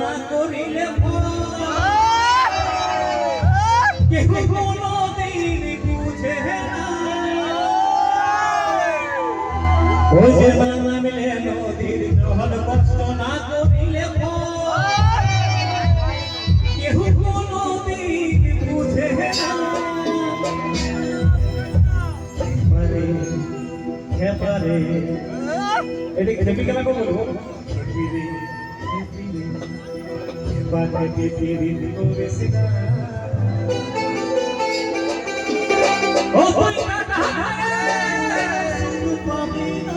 না করিলে কেহ কোনদিন বুঝে না। ওই যে নদীর কষ্ট না করিলে বুঝে না। খেপারে খেপারে। খেপি কেন বলব? খেপাতে খেপিরে করেছে না। ও তুই কাটা সুখ পাবি না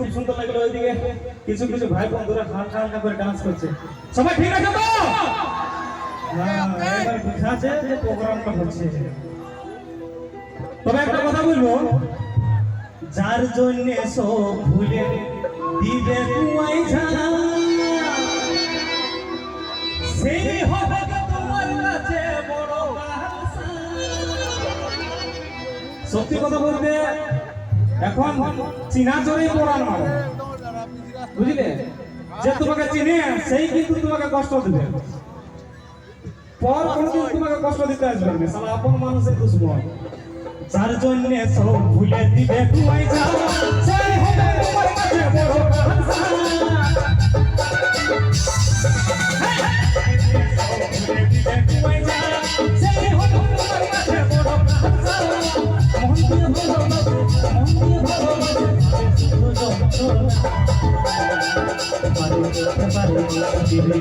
খুব সুন্দর লাগল ওইদিকে। কিছু কিছু ভাই বন্ধুরা হালকা হালকা করে ডান্স করছে। সবাই ঠিক আছে তো? তবে একটা কথা বলব, যার জন্য সব ভুলে দিবে কুয়াই সেই হবে সত্যি কথা বলতে এখন চিনা জোরে পড়ান মারে। বুঝলে? যে তোমাকে চিনে, সেই কিন্তু তোমাকে কষ্ট দিবে। পর কোনদিন তোমাকে কষ্ট দিতে আসবে না। আপন মানুষের দুশ্মন। যার জন্য সব ভুলে দিবে তুমি যাও। হবে তোমার কাছে বড় পারে,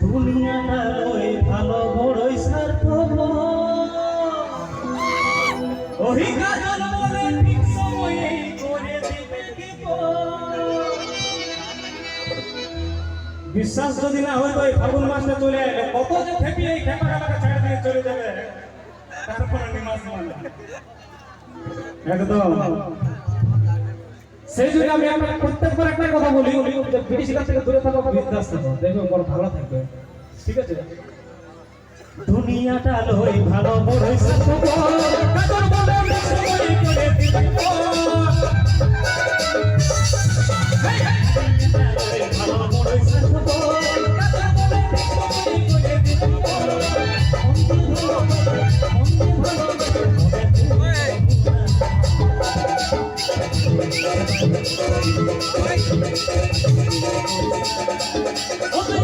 দুনিয়াটা বিশ্বাস যদি না হয় তো এই ফাগুন মাসটা চলে এলে কত যে খেপি এই খেপা খেপাকে ছেড়ে দিয়ে চলে যাবে। তারপরে নিমাস মানে একদম। সেই জন্য আমি একটা প্রত্যেকবার একটা কথা বলি যে বিড়ি সিগারেট থেকে দূরে থাকো বিন্দাস থাকো দেখবে বড় ভালো থাকবে। ঠিক আছে? দুনিয়াটা লই ভালো বড়ই ওদের কথা